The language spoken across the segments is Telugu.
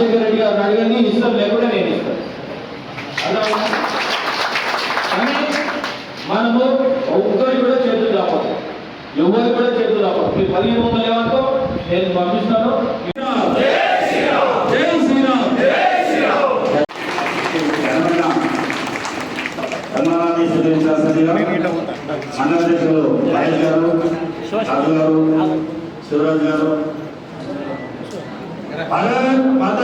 రాజశేఖర రెడ్డి గారు అడిగండి ఇష్టం లేకుండా నేను ఇస్తాను. మనము ఒక్కరి కూడా చేతులు రాకపోతే ఎవరు కూడా చేతులు రాకపోతే మీరు పదిహేను వందలు ఏమంటో నేను పంపిస్తాను.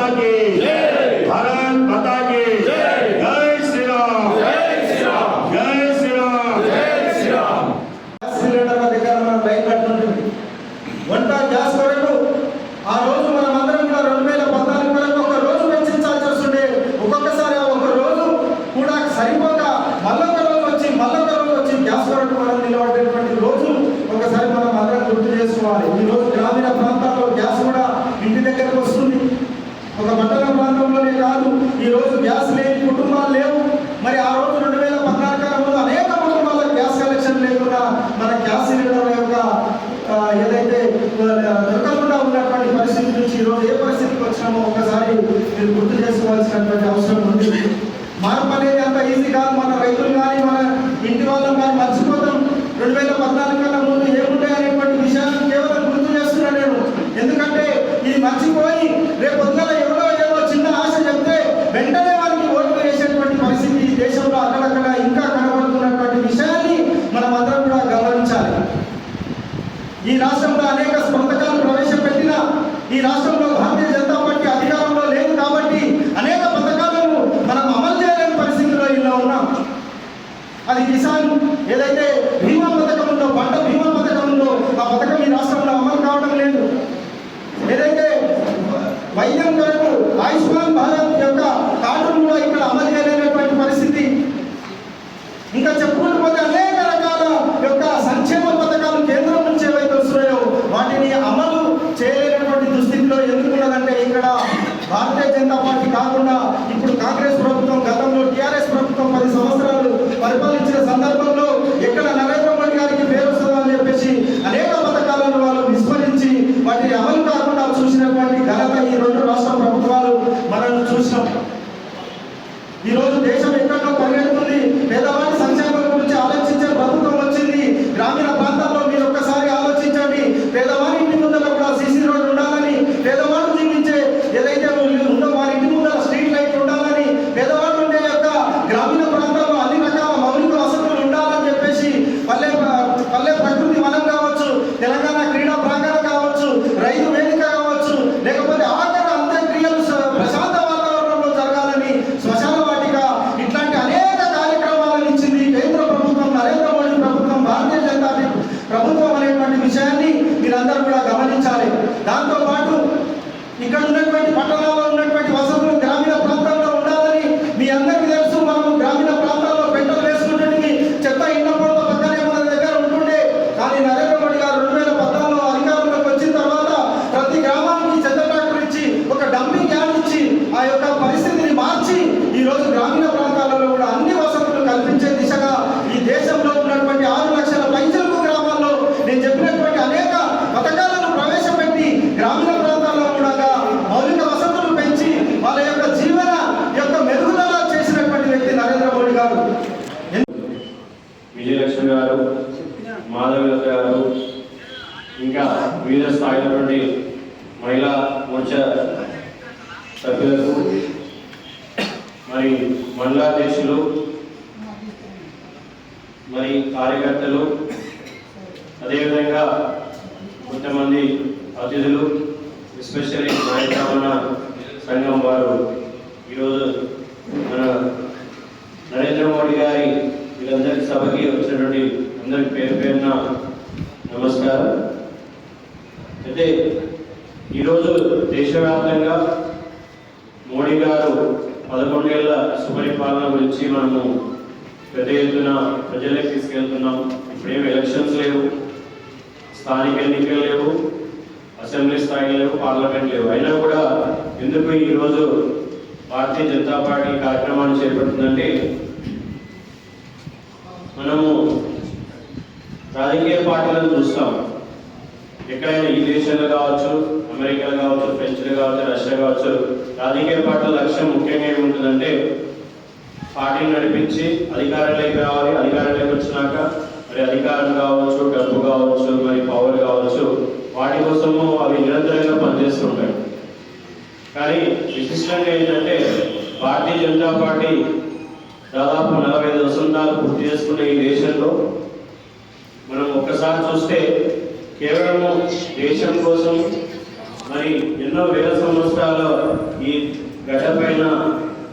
আমাকে ఈరోజు ఏ పరిస్థితికి వచ్చినామో ఒకసారి మీరు గుర్తు చేసుకోవాల్సినటువంటి అవసరం ఉంది. మార్పు అనేది అంత ఈజీ కాదు. మన రైతులు కానీ మన ఇంటి వాళ్ళం కానీ మర్చిపోతాం. రెండు వేల పద్నాలుగు కన్నా ముందు ఏముంటాయి అనేటువంటి విషయాలను కేవలం గుర్తు చేస్తున్నా నేను. ఎందుకంటే ఇది మర్చిపోయి రేపు పొద్దున ఎవరో ఏదో చిన్న ఆశ చెప్తే వెంటనే వారికి ఓట్లు వేసేటువంటి పరిస్థితి ఈ దేశంలో అక్కడక్కడ ఇంకా కనబడుతున్నటువంటి విషయాన్ని మనం అందరం కూడా గమనించాలి. ఈ రాష్ట్రంలో అనేక స్పృతకాలు ప్రవేశపెట్టిన ఈ రాష్ట్ర পাঠালাম స్థాయిలో మహిళా మోర్చ సభ్యులకు మరి మహిళా అధ్యక్షులు మరి కార్యకర్తలు అదేవిధంగా కొంతమంది అతిథులు ఎస్పెషల్లీ నాయకరమణ సంఘం వారు. ఈరోజు మన నరేంద్ర మోడీ గారి వీళ్ళందరి సభకి వచ్చినటువంటి అందరి పేరు పేరున నమస్కారం. అయితే ఈరోజు దేశవ్యాప్తంగా మోడీ గారు పదకొండేళ్ళ సుపరిపాలన గురించి మనము పెద్ద ఎత్తున ప్రజలకు తీసుకెళ్తున్నాం. ఇప్పుడేం ఎలక్షన్స్ లేవు స్థానిక ఎన్నికలు లేవు అసెంబ్లీ స్థాయి లేవు పార్లమెంట్ లేవు. అయినా కూడా ఎందుకు ఈరోజు భారతీయ జనతా పార్టీ కార్యక్రమాన్ని చేపడుతుందంటే మనము రాజకీయ పార్టీలను చూస్తాం. ఎక్కడైనా ఈ దేశంలో కావచ్చు అమెరికా కావచ్చు ఫ్రెంచ్లు కావచ్చు రష్యా కావచ్చు రాజకీయ పార్టీల లక్ష్యం ముఖ్యంగా ఏముంటుందంటే పార్టీని నడిపించి అధికారంలోకి రావాలి. అధికారంలోకి వచ్చినాక మరి అధికారం కావచ్చు డబ్బు కావచ్చు మరి పవర్ కావచ్చు వాటి కోసము అవి నిరంతరంగా పనిచేస్తుంటాయి. కానీ విశిష్టంగా ఏంటంటే భారతీయ జనతా పార్టీ దాదాపు నలభై ఐదు వసంతాలు పూర్తి చేసుకున్న ఈ దేశంలో మనం ఒక్కసారి చూస్తే కేవలము దేశం కోసం మరి ఎన్నో వేల సంవత్సరాలు ఈ గడ్డ పైన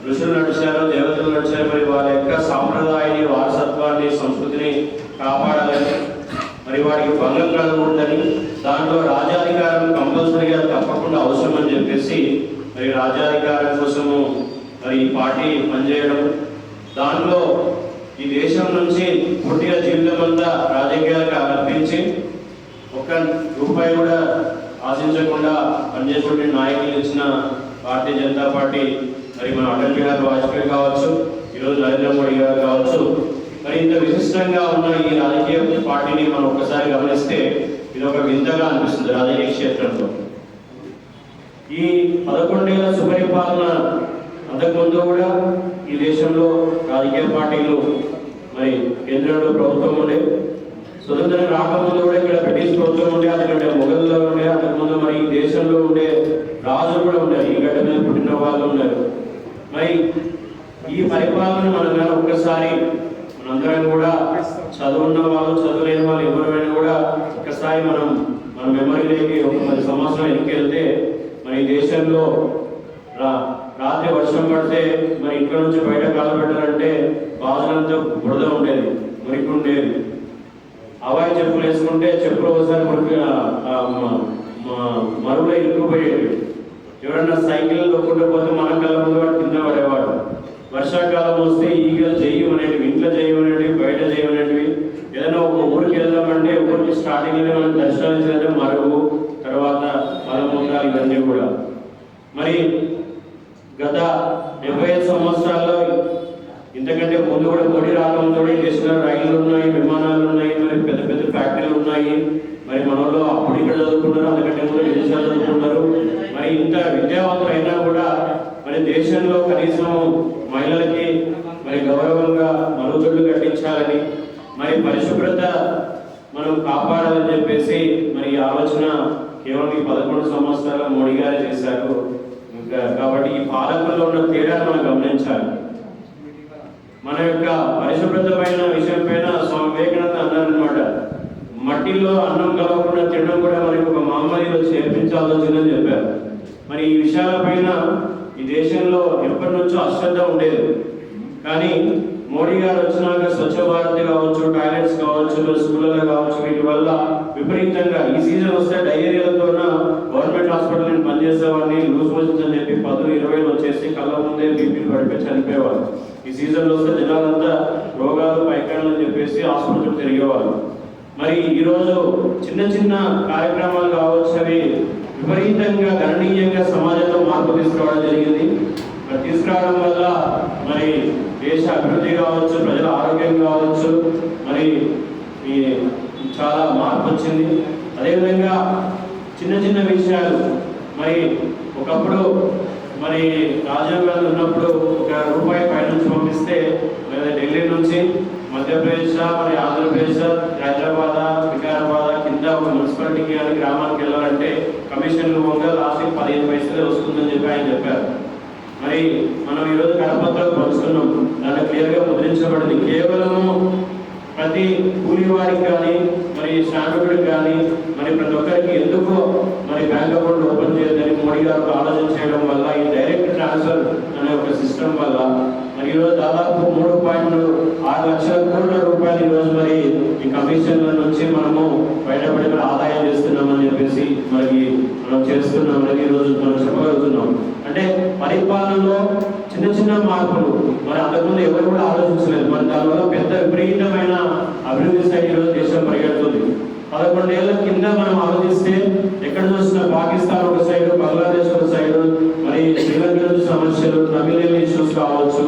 ఋషులు నడిచారు దేవతలు నడిచారు మరి వారి యొక్క సాంప్రదాయాన్ని వారసత్వాన్ని సంస్కృతిని కాపాడాలని మరి వారికి భంగం కలగకూడదని దాంట్లో రాజాధికారం కంపల్సరీగా తప్పకుండా అవసరం అని చెప్పేసి మరి రాజాధికారం కోసము మరి ఈ పార్టీ పనిచేయడం. దాంట్లో ఈ దేశం నుంచి పూర్తిగా జీవితం అంతా రాజకీయాలకు అర్పించి ఒక్క రూపాయి కూడా ఆశించకుండా పనిచేటువంటి నాయకులు ఇచ్చిన భారతీయ జనతా పార్టీ మరి మన అటల్ బిహారీ వాజ్పేయి కావచ్చు ఈరోజు నరేంద్ర మోడీ గారు కావచ్చు మరి ఇంత విశిష్టంగా ఉన్న ఈ రాజకీయ పార్టీని మనం ఒక్కసారి గమనిస్తే ఇది ఒక వింతగా అనిపిస్తుంది రాజకీయ క్షేత్రంలో. ఈ పదకొండేళ్ళ సుపరిపాలన అంతకుముందు కూడా ఈ దేశంలో రాజకీయ పార్టీలు మరి కేంద్రంలో ప్రభుత్వం ఉండే స్వతంత్రం రాకముందు కూడా ఇక్కడ బ్రిటిష్ ప్రభుత్వం ఉండే అక్కడ మొఘల్లో ఉండే అంతకుముందు మరి ఈ దేశంలో ఉండే రాజులు కూడా ఉన్నారు. ఈ గడ్డ మీద పుట్టిన వాళ్ళు ఉన్నారు. మరి ఈ పరిపాలన మనం ఒక్కసారి మనందరం కూడా చదువున్న వాళ్ళు చదువులేని వాళ్ళు ఎవరైనా కూడా ఒక్కసారి మనం మన మెమరీలోకి ఒక పది సంవత్సరం వెనకెళ్తే మన ఈ దేశంలో రా రాత్రి వర్షం పడితే మరి ఇంట్లో నుంచి బయట కాలు పెట్టాలంటే బాధలంతా బురద ఉండేది మురికి ఉండేది అవాయి చెప్పులు వేసుకుంటే చెప్పులు ఒకసారి మురికి మరువులో ఇరుక్కుపోయేది ఎవరన్నా సైకిల్ తొక్కుంటూ పోతే మన కళ్ళ ముందు వాడు కింద పడేవాడు. వర్షాకాలం వస్తే ఈగలు చేయమనేటివి ఇంట్లో చేయమనేటివి బయట చేయమనేటివి ఏదైనా ఒక ఊరికి వెళ్దామంటే ఊరికి స్టార్టింగ్లో మనం దర్శనాలు చేయడం మరుగు తర్వాత మలమూత్రాలు ఇవన్నీ కూడా. మరి గత డెబ్బై ఐదు సంవత్సరాల్లో ఇంతకంటే ముందు కూడా మోడీ రాకముందు కూడా ఈ రైళ్ళు ఉన్నాయి విమానాలు ఉన్నాయి. మరి మనలో అప్పుడు ఇక్కడ చదువుకుంటారు అందుకంటే ముందు విదేశాలు చదువుకుంటారు? మరి ఇంత విద్యావంతులు కూడా మరి దేశంలో కనీసం మహిళలకి మరి గౌరవంగా మరుగుదొడ్లు కట్టించాలని మరి పరిశుభ్రత మనం కాపాడాలని చెప్పేసి మరి ఈ ఆలోచన కేవలం ఈ పదకొండు సంవత్సరాల మోడీ గారు చేశారు. ఇంకా కాబట్టి ఈ పాలకుల్లో ఉన్న తేడాను మనం గమనించాలి. మన యొక్క పరిశుభ్రతమైన విషయం పైన స్వామి వివేకానంద అన్నారు మట్టిలో అన్నం కలవకుండా తినడం కూడా మనకి ఒక మామూలులో చేర్పించాల్సిందని చెప్పారు. మరి ఈ విషయాలపైన ఈ దేశంలో ఎప్పటి నుంచో అశ్రద్ధ ఉండేది. కానీ మోడీ గారు వచ్చినాక స్వచ్ఛ భారత్ కావచ్చు టాయిలెట్స్ కావచ్చు స్కూళ్ళలో కావచ్చు వీటి వల్ల విపరీతంగా ఈ సీజన్ వస్తే డయేరియాలతో గవర్నమెంట్ హాస్పిటల్ నేను పనిచేసేవాడిని లూజ్ మోషన్స్ అని చెప్పి పదులు ఇరవై వచ్చేసి కళ్ళ ముందే బీపీలు పడిపోయి చనిపోయేవారు ఈ సీజన్లో వస్తే జనాలంతా రోగాలు పైకాణలు అని చెప్పేసి హాస్పిటల్ తిరిగేవారు. మరి ఈరోజు చిన్న చిన్న కార్యక్రమాలు కావచ్చు అవి విపరీతంగా గణనీయంగా సమాజంలో మార్పు తీసుకురావడం జరిగింది. మరి తీసుకురావడం వల్ల మరి దేశ అభివృద్ధి కావచ్చు ప్రజల ఆరోగ్యం కావచ్చు మరి ఈ చాలా మార్పు వచ్చింది. అదేవిధంగా చిన్న చిన్న విషయాలు మరి ఒకప్పుడు మరి రాజీవ్ గాంధీ ఉన్నప్పుడు ఒక రూపాయి పై నుంచి పంపిస్తే లేదా ఢిల్లీ నుంచి మధ్యప్రదేశ్ మరి ఆంధ్రప్రదేశ్ హైదరాబాద్ వికారాబాద్ కింద ఒక మున్సిపాలిటీకి కానీ గ్రామానికి వెళ్ళాలంటే కమిషన్లు రూపంగా లాస్ట్కి పదిహేను పైసలే వస్తుందని చెప్పి ఆయన చెప్పారు. మరి మనం ఈరోజు కడపత్రాలు పంచుతున్నాం దాంట్లో క్లియర్గా ముద్రించబడింది. కేవలము ప్రతి కూలి వారికి కానీ మరి శ్రామికుడికి కానీ మరి ప్రతి ఒక్కరికి ఎందుకు మరి బ్యాంక్ అకౌంట్ ఓపెన్ చేయదని మోడీ గారు ఆలోచన చేయడం వల్ల ఈ డైరెక్ట్ ట్రాన్స్ఫర్ అనే ఒక సిస్టమ్ వల్ల మరి ఈరోజు దాదాపు మూడు పాయింట్ ఆరు లక్షల కోట్ల రూపాయలు ఈరోజు మరి ఈ కమిషన్ల నుంచి మనము బయటపడి మరి ఆదాయం చేస్తున్నామని చెప్పేసి మరి మనం చేస్తున్నాం అనేది ఈరోజు మనం చెప్పగలుగుతున్నాం. అంటే పరిపాలనలో చిన్న చిన్న మార్పులు మరి అంతకుముందు ఎవరు కూడా ఆలోచించలేదు. మరి దానివల్ల పెద్ద విపరీతమైన అభివృద్ధి సైడ్ ఈరోజు దేశం పరిగెడుతుంది. పదకొండేళ్ళ కింద మనం ఆలోచిస్తే ఎక్కడ చూసిన పాకిస్తాన్ ఒక సైడ్ బంగ్లాదేశ్ ఒక సమస్యలు తమిళ ఇష్యూస్ కావచ్చు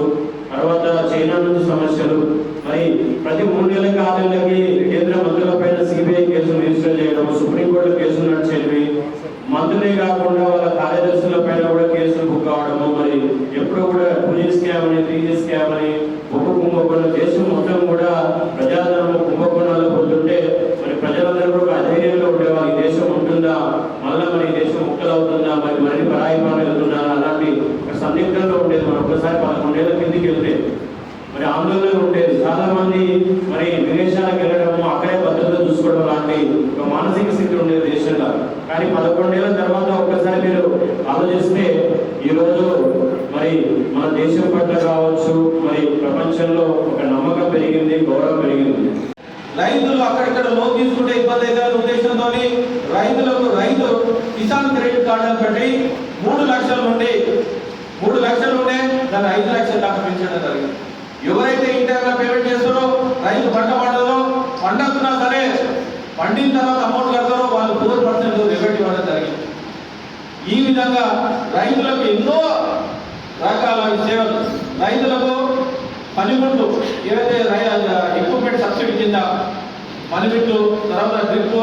తర్వాత చైనా నుంచి సమస్యలు మరి ప్రతి మూడు నెలల కాలంలోకి కిసాన్ పెట్టి మూడు లక్షల నుండి మూడు లక్షలు ఉండే దాన్ని ఐదు లక్షల దాకా పెంచడం జరిగింది. ఎవరైతే ఇంటర్గా పేమెంట్ చేస్తారో రైతు పంట పండదో పండుతున్నా సరే పండిన తర్వాత అమౌంట్ కడతారో వాళ్ళు ఫోర్ పర్సెంట్ రిబెట్ ఇవ్వడం జరిగింది. ఈ విధంగా రైతులకు ఎన్నో రకాల సేవలు. రైతులకు పనిముట్లు ఏవైతే ఎక్విప్మెంట్ సబ్సిడీ కింద పనిముట్లు తర్వాత డ్రిప్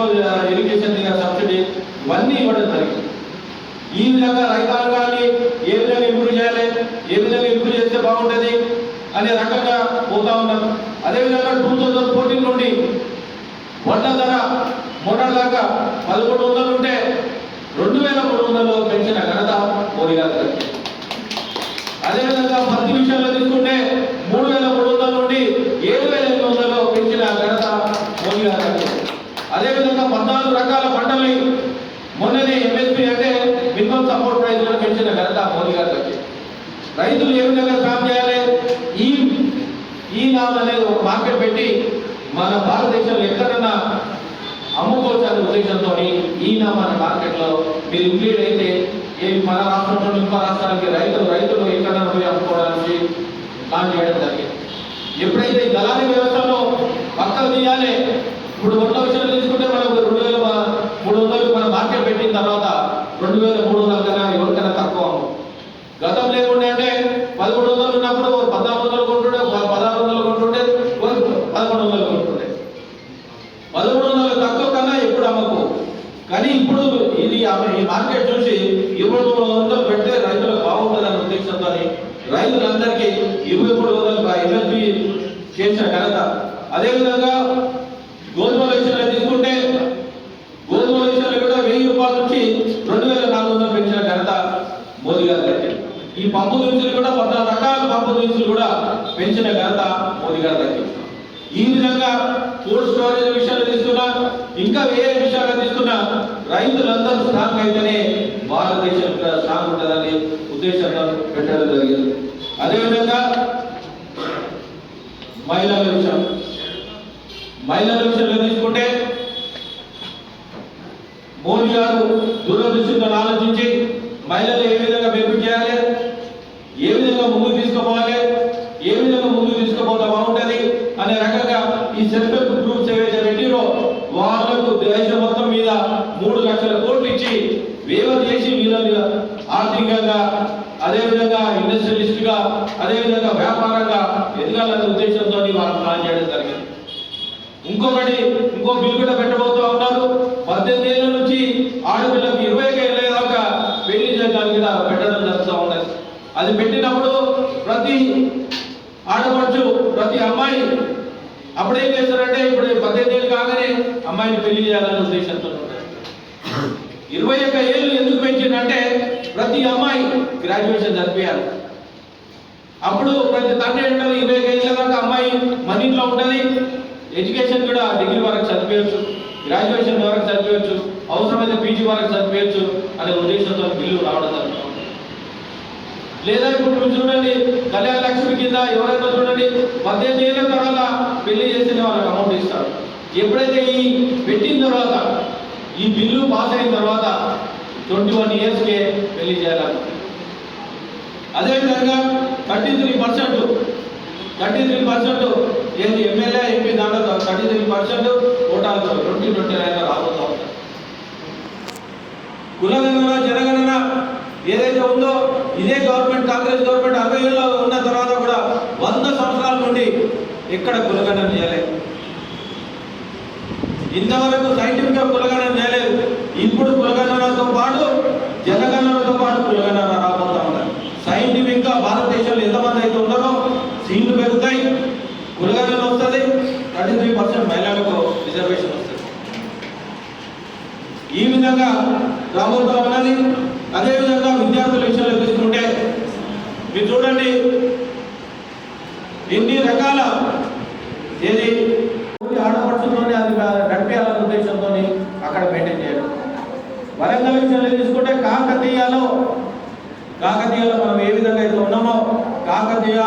ఇరిగేషన్ సబ్సిడీ ఇవన్నీ ఇవ్వడం జరిగింది. ఈ విధంగా రైతాంగాన్ని ఏ విధంగా ఇంప్రూవ్ చేయాలి? ఏ విధంగా ఇంప్రూవ్ చేస్తే బాగుంటుంది? అనే రకంగా పోతా ఉన్నాం. అదేవిధంగా టూ థౌజండ్ ఫోర్టీన్ నుండి వడ్ల ధర మొన్నటిదాకా పదకొండు వందలు ఉంటే రెండు వేల మూడు వందలు పెంచిన ఘనత మోడీ గారు అదేవిధంగా పత్తి విషయంలో తీసుకుంటే మూడు వేల మూడు వందల నుండి ఏడు వేల ఎనిమిది వందలు పెంచిన ఘనత మోడీ గారు అదేవిధంగా పద్నాలుగు రకాల పంటల్ని మొన్ననే ఎంఎస్ అంటే మినిమం సపోర్ట్ ప్రైస్లో పెంచిన ఘనత మోదీ గారి దగ్గర. రైతులు ఏ విధంగా సాగు చేయాలి? ఈ ఈ నామ్ అనేది ఒక మార్కెట్ పెట్టి మన భారతదేశంలో ఎక్కడన్నా అమ్ముకోవచ్చు అనే ఉద్దేశంతో ఈ నామ్ అనే మార్కెట్లో మీరు ఇంక్లూడ్ అయితే ఏ మన రాష్ట్రంలో ఇంకో రాష్ట్రానికి రైతులు రైతులు ఎక్కడన్నా పోయి అమ్ముకోవడానికి ప్లాన్ చేయడం జరిగింది. ఎప్పుడైతే ఈ దళారీ వ్యవస్థను పక్కకు తీయాలి ఇప్పుడు ఒట్ల విషయంలో తీసుకుంటే మనకు రెండు వేల మూడు వందలు మన మార్కెట్ పెట్టిన తర్వాత రెండు వేల మూడు వందల కన్నా ఎవరికైనా తక్కువ అమ్ము. గతం లేకుండా అంటే పదమూడు వందలు ఉన్నప్పుడు ఓ పద్నాలుగు వందలు కొంటుండే ప- పదహారు వందలు కొంటుండే ఓ పదకొండు వందలు కొంటుండే పదమూడు వందలు తక్కువ కన్నా ఎప్పుడు అమ్మకు కానీ ఇప్పుడు ఇది ఆమె- ఈ మార్కెట్ చూసి ఇరవై మూడు వందలు పెడితే రైతులకు బాగుంటుందనే ఉద్దేశంతో రైతులందరికీ ఇరవై మూడు వందలు ఎంఎస్పి చేసిన ఘనత అదేవిధంగా గోధుమల విషయంలో తీసుకుంటే గోధుమల విషయంలో కూడా వెయ్యి రూపాయల నుంచి రెండు వేల నాలుగు వందలు పెంచిన ఘనత మోదీ గారి దగ్గర ఈ పంపు దినుసులు కూడా పద్నాలుగు రకాల పంపు దినుసులు కూడా పెంచిన ఘనత మోదీ గారి దగ్గర ఈ విధంగా కోల్డ్ స్టోరేజ్ విషయాలు తీసుకున్నా ఇంకా వేరే విషయాలు తీసుకున్నా రైతులందరూ స్ట్రాంగ్ అయితేనే భారతదేశం స్ట్రాంగ్ ఉంటుందని ఉద్దేశంతో పెట్టడం జరిగింది. అదేవిధంగా మహిళల విషయం. మహిళల విషయంలో తీసుకుంటే మోడీ గారు దూరదృష్టితో ఆలోచించి మహిళలు ఏ విధంగా బెనిఫిట్ చేయాలి ఏ విధంగా ముందుకు తీసుకుపోవాలి ఏ విధంగా ముందుకు తీసుకుపోతే బాగుంటుంది అనే రకంగా ఈ సెల్ఫ్ హెల్ప్ గ్రూప్స్ ఏవైతే పెట్టిరో వాళ్ళకు దేశం మొత్తం మీద మూడు లక్షల కోట్లు ఇచ్చి వేవర్ చేసి వీళ్ళని ఆర్థికంగా అదేవిధంగా ఇండస్ట్రియలిస్ట్గా అదేవిధంగా వ్యాపారంగా ఎదగాలనే ఉద్దేశంతో వాళ్ళు ప్లాన్ చేయడం జరిగింది ఇంకొకటి ఇంకో బిల్ కూడా పెట్టబోతూ ఉన్నారు పద్దెనిమిది ఏళ్ళ నుంచి ఆడపిల్లకి ఇరవై ఏళ్ళ దాకా పెళ్ళి చేయడానికి కూడా పెట్టడం జరుగుతూ ఉన్నది అది పెట్టినప్పుడు ప్రతి ఆడపడుచు ప్రతి అమ్మాయి అప్పుడేం చేస్తారంటే ఇప్పుడు పద్దెనిమిది ఏళ్ళు కాగానే అమ్మాయిని పెళ్ళి చేయాలనే ఉద్దేశంతో ఉంటారు. ఇరవై ఒక్క ఏళ్ళు ఎందుకు పెంచిందంటే ప్రతి అమ్మాయి గ్రాడ్యుయేషన్ జరిపేయాలి. అప్పుడు ప్రతి తండ్రి అంటారు ఇరవై ఐదు ఏళ్ళ దాకా అమ్మాయి మన ఇంట్లో ఉంటుంది ఎడ్యుకేషన్ కూడా డిగ్రీ వరకు చదివేయచ్చు. గ్రాడ్యుయేషన్ వరకు చదివేయచ్చు. అవసరమైతే పీజీ వరకు చదివేయచ్చు అనే ఉద్దేశంతో బిల్లు రావడం జరుగుతుంది. లేదా ఇప్పుడు చూడండి కళ్యాణ లక్ష్మి కింద ఎవరైనా చూడండి పద్దెనిమిది ఏళ్ళ తర్వాత పెళ్ళి చేసిన వాళ్ళకి అమౌంట్ ఇస్తారు. ఎప్పుడైతే ఈ పెట్టిన తర్వాత ఈ బిల్లు పాస్ అయిన తర్వాత ట్వంటీ వన్ ఇయర్స్కే పెళ్ళి చేయాలి అదేవిధంగా thirty three percent thirty three percent ఏది ఎమ్మెల్యే ఎంపీ దాంట్లో థర్టీ త్రీ పర్సెంట్ ఓటాలు ట్వంటీ ట్వంటీ నైన్ రాబోతా ఉంటారు కులగణన జనగణన ఏదైతే ఉందో ఇదే గవర్నమెంట్ కాంగ్రెస్ గవర్నమెంట్ అరవై ఏళ్ళలో ఉన్న తర్వాత కూడా వంద సంవత్సరాల నుండి ఎక్కడ కులగణన చేయలేదు ఇంతవరకు సైంటిఫిక్గా కులగణన చేయలేదు. ఇప్పుడు కులగణనతో పాటు జనగణనతో పాటు కులగణన రాబోతా ఉన్నారు. సైంటిఫిక్గా భారతదేశంలో ఎంతమంది అయితే ఉన్నారో సీట్లు పెరుగుతాయి. కులగణన వస్తుంది థర్టీ త్రీ పర్సెంట్ మహిళలకు రిజర్వేషన్ వస్తుంది. ఈ విధంగా రాబోతా ఉన్నది. అదేవిధంగా విద్యార్థుల విషయంలో తీసుకుంటే మీరు చూడండి ఎన్ని రకాల ఏది ఓన్లీ ఆడపడుచుతోనే అది నడిపేయాలనే ఉద్దేశంతో అక్కడ మెయింటైన్ చేయడం వరంగల్ విషయంలో తీసుకుంటే కాకతీయలో కాకతీయలో మనం ఏ విధంగా అయితే ఉన్నామో కాకతీయ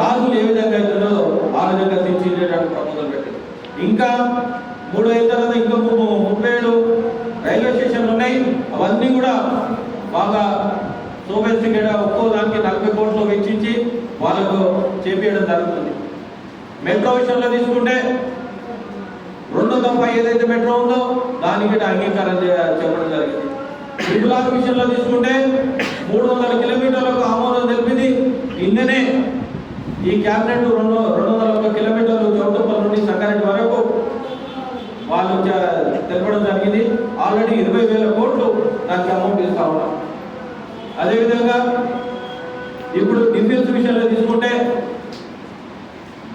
రాజులు ఏ విధంగా అయితే ఉన్నదో ఆ విధంగా తీర్చిదిద్దేటట్టు ప్రపోజల్ పెట్టారు ఇంకా మూడు అయిన తర్వాత ఇంకో ముప్పై ఏడు రైల్వే స్టేషన్లు ఉన్నాయి. అవన్నీ కూడా బాగా సోఫిస్టికేట్ ఒక్కో దానికి నలభై కోట్లు వెచ్చించి వాళ్ళకు చేపించడం జరుగుతుంది. మెట్రో విషయంలో తీసుకుంటే రెండు దఫా ఏదైతే మెట్రో ఉందో దానికి అంగీకారం చెప్పడం జరిగింది. విడుదల విషయంలో తీసుకుంటే మూడు వందల కిలోమీటర్లకు ఆమోదం తెలిపింది నిన్ననే ఈ క్యాబినెట్ రెండు రెండు వందల ఒక్క కిలోమీటర్లు చౌటుప్పల్ నుండి సంగారెడ్డి వరకు తెలపడం జరిగింది. ఆల్రెడీ ఇరవై వేల కోట్లు దానికి అమౌంట్ ఇస్తా ఉన్నాం. అదేవిధంగా ఇప్పుడు డిఫెన్స్ విషయంలో తీసుకుంటే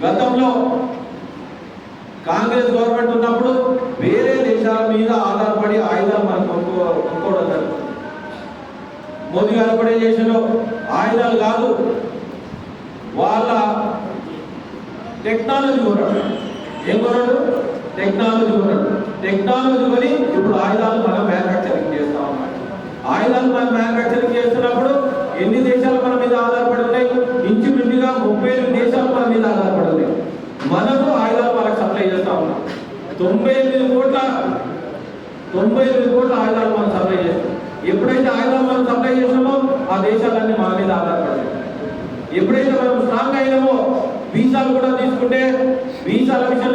గతంలో కాంగ్రెస్ గవర్నమెంట్ ఉన్నప్పుడు వేరే దేశాల మీద ఆధారపడి ఆయుధాలు మనం కొనుక్కో కొనుక్కోవడం జరుగుతుంది. మోదీ గారు కూడా ఏం చేశారు ఆయుధాలు కాదు వాళ్ళ టెక్నాలజీ కొన్నాడు. ఏం కొన్నాడు? టెక్నాలజీ కొన్నాడు టెక్నాలజీ కొని ఇప్పుడు ఆయుధాలు మనం మ్యానుఫ్యాక్చరింగ్ చేస్తాం అన్నమాట ఆయుధాలు మనం మ్యానుఫ్యాక్చరింగ్ చేస్తున్నప్పుడు ఎన్ని దేశాలు మన మీద ఆధారపడి ఉన్నాయి? ఇంచుమించుగా ముప్పై ఎనిమిది దేశాలు మన మీద ఆధారపడి ఉన్నాయి. మనము ఆయుధాలు వాళ్ళకి సప్లై చేస్తా ఉన్నాం. తొంభై ఎనిమిది కోట్ల తొంభై ఎనిమిది కోట్ల ఆయుధాలు మనం సప్లై చేస్తాం. ఎప్పుడైతే ఆయుధాలు మనం సప్లై చేసామో ఆ దేశాలన్నీ మన మీద ఆధారపడతాయి ఎప్పుడైతే మనం స్ట్రాంగ్ అయినామో వీసాలు కూడా తీసుకుంటే వీసాల విషయం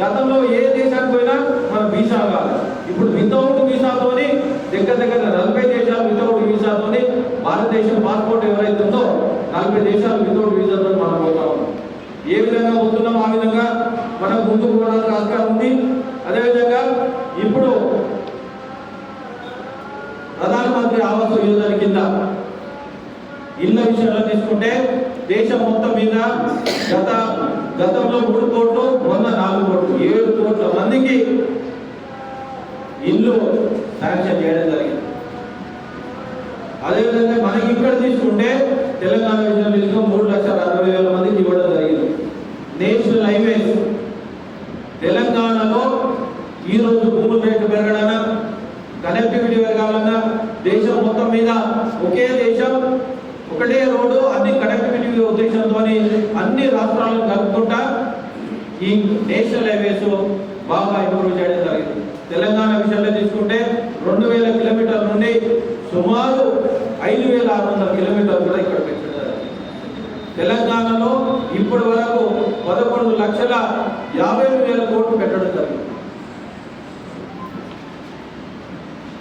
గతంలో ఏ దేశానికి పోయినా మనం వీసా కాదు. ఇప్పుడు వితౌట్ వీసాతోని దగ్గర దగ్గర నలభై దేశాలు వితౌట్ వీసాతోని భారతదేశం పాస్పోర్ట్ ఎవరైతే ఉందో నలభై దేశాలు వితౌట్ వీసాతో మనం పోతా ఏ విధంగా పోతున్నాం? ఆ విధంగా మనం ముందుకు పోవడానికి ఆస్కారం ఉంది. అదేవిధంగా ఇప్పుడు ప్రధానమంత్రి ఆవాస యోజన కింద ఇళ్ళ విషయంలో తీసుకుంటే దేశం మొత్తం మీద గత గతంలో మూడు కోట్లు మొన్న నాలుగు కోట్లు. ఏడు కోట్ల మందికి ఇల్లు శాంక్షన్ చేయడం జరిగింది. అదేవిధంగా మనకి ఇక్కడ తీసుకుంటే తెలంగాణ విషయంలో మూడు లక్షల అరవై వేల మందికి ఇవ్వడం జరిగింది. National highways. తెలంగాణలో ఈ రోజు భూముల రేటు పెరగడనా కనెక్టివిటీ పెరగాలన్నా? దేశం మొత్తం మీద ఒకే దేశం ఒకటే రోడ్డు అన్ని కనెక్టివిటీ ఉద్దేశంతో అన్ని రాష్ట్రాలను కలుపుకుంటా ఈ నేషనల్ హైవేస్ బాగా ఇంప్రూవ్ చేయడం జరిగింది. తెలంగాణ విషయంలో తీసుకుంటే రెండు వేల కిలోమీటర్ల నుండి సుమారు ఐదు వేల ఆరు వందల కిలోమీటర్లు కూడా ఇక్కడ పెంచడం తెలంగాణలో ఇప్పటి వరకు పదకొండు లక్షల యాభై వేల కోట్లు పెట్టడం జరిగింది.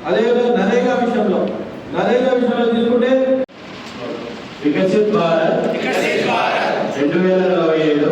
అదేవిధంగా నరేగా విషయంలో నరేగా వికసిత్ భారత్. రెండు వేల నలభై ఏడు